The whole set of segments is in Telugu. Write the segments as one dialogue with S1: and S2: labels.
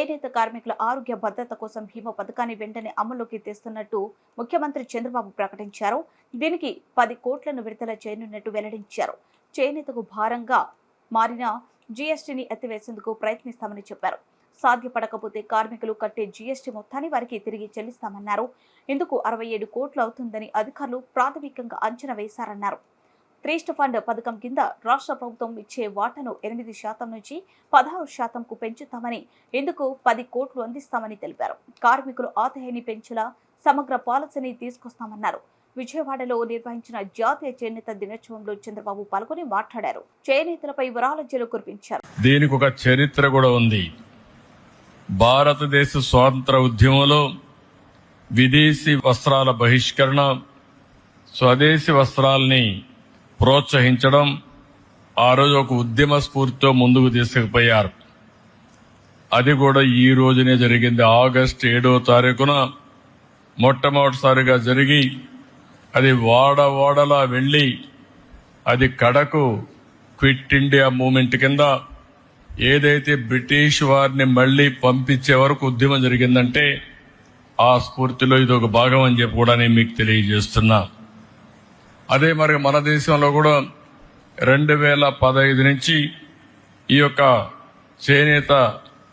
S1: చేనేత కార్మికుల ఆరోగ్య భద్రత కోసం భీమా పథకాన్ని వెంటనే అమల్లోకి తెస్తున్నట్టు ముఖ్యమంత్రి చంద్రబాబు ప్రకటించారు. దీనికి పది కోట్లను విడుదల చేయనున్నట్టు వెల్లడించారు. చేనేతకు భారంగా మారిన జీఎస్టీని ఎత్తివేసేందుకు ప్రయత్నిస్తామని చెప్పారు. సాధ్యపడకపోతే కార్మికులు కట్టే జీఎస్టీ మొత్తాన్ని వారికి తిరిగి చెల్లిస్తామన్నారు. ఇందుకు అరవై ఏడు కోట్లు అవుతుందని అధికారులు ప్రాథమికంగా అంచనా వేశారన్నారు. ట్రీస్ట్ ఫండ్ పథకం కింద రాష్ట్ర ప్రభుత్వం ఇచ్చే వాటను ఎనిమిది శాతం నుంచి పదహారు శాతంకు పెంచుతామని ఇందుకు పది కోట్లు అందిస్తామని తెలిపారు. కార్మికులు ఆదాయాన్ని పెంచేలా సమగ్ర పాలసీని తీసుకొస్తామన్నారు. విజయవాడలో నిర్వహించిన జాతీయ చేనేత దినోత్సవంలో చంద్రబాబు పాల్గొని మాట్లాడారు. చేనేతలపై వరాలజ్జలు కురిపించారు.
S2: దీనికి ఒక చరిత్ర కూడా ఉంది. భారతదేశ స్వాతంత్ర ఉద్యమంలో విదేశీ వస్త్రాల బహిష్కరణ స్వదేశీ వస్త్రాలని ప్రోత్సహించడం ఆ రోజు ఒక ఉద్యమ స్ఫూర్తితో ముందుకు తీసుకుపోయారు. అది కూడా ఈ రోజునే జరిగింది. ఆగస్టు ఏడో తారీఖున మొట్టమొదటిసారిగా జరిగి అది వాడ వాడలా వెళ్ళి అది కడకు క్విట్ ఇండియా మూమెంట్ కింద ఏదైతే బ్రిటిష్ వారిని మళ్ళీ పంపించే వరకు ఉద్యమం జరిగిందంటే ఆ స్ఫూర్తిలో ఇది ఒక భాగం అని చెప్పి కూడా నేను మీకు తెలియజేస్తున్నా. అదే మరి మన దేశంలో కూడా రెండు వేల పదహైదు నుంచి ఈ యొక్క చేనేత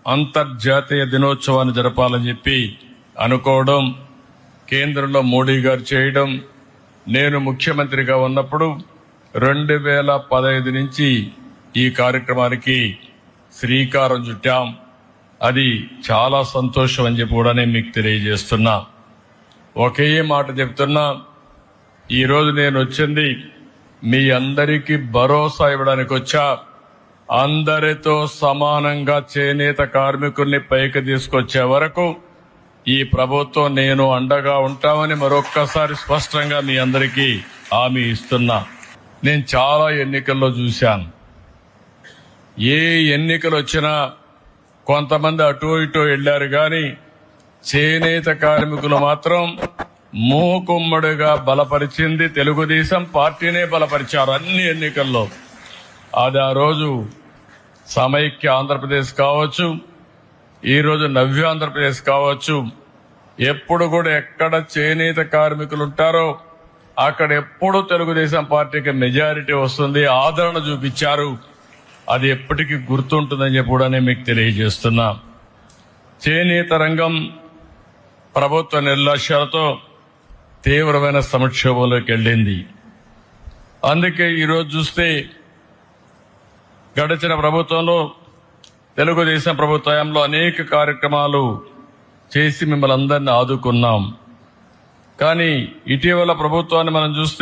S2: అంతర్జాతీయ దినోత్సవాన్ని జరపాలని చెప్పి అనుకోవడం కేంద్రంలో మోడీ గారు చేయడం నేను ముఖ్యమంత్రిగా ఉన్నప్పుడు రెండు వేల పదహైదు నుంచి ఈ కార్యక్రమానికి శ్రీకారం చుట్టాం. అది చాలా సంతోషం అని చెప్పి కూడా నేను మీకు తెలియజేస్తున్నా. ఒకే మాట చెప్తున్నా ఈరోజు నేను వచ్చింది మీ అందరికీ భరోసా ఇవ్వడానికి వచ్చా. అందరితో సమానంగా చేనేత కార్మికుల్ని పైకి తీసుకొచ్చే వరకు ఈ ప్రభుత్వం నేను అండగా ఉంటామని మరొక్కసారి స్పష్టంగా మీ అందరికీ హామీ ఇస్తున్నా. నేను చాలా ఎన్నికల్లో చూశాను. ఏ ఎన్నికలు వచ్చినా కొంతమంది అటు ఇటు వెళ్ళారు కానీ చేనేత కార్మికులు మాత్రం మూకుమ్మడిగా బలపరిచింది తెలుగుదేశం పార్టీనే బలపరిచారు అన్ని ఎన్నికల్లో. అది ఆ రోజు సమైక్య ఆంధ్రప్రదేశ్ కావచ్చు ఈరోజు నవ్య ఆంధ్రప్రదేశ్ కావచ్చు. ఎప్పుడు కూడా ఎక్కడ చేనేత కార్మికులు ఉంటారో అక్కడ ఎప్పుడు తెలుగుదేశం పార్టీకి మెజారిటీ వస్తుంది ఆదరణ చూపించారు. అది ఎప్పటికీ గుర్తుంటుందని చెప్పి కూడా నేను మీకు తెలియజేస్తున్నా. చేనేత రంగం ప్రభుత్వ నిర్లక్ష్యాలతో తీవ్రమైన సంక్షోభంలోకి వెళ్ళింది. అందుకే ఈరోజు చూస్తే గడిచిన ప్రభుత్వంలో తెలుగుదేశం ప్రభుత్వంలో అనేక కార్యక్రమాలు చేసి మిమ్మల్ని అందరినీ ఆదుకున్నాం. కానీ ఇటీవల ప్రభుత్వాన్ని మనం చూస్తే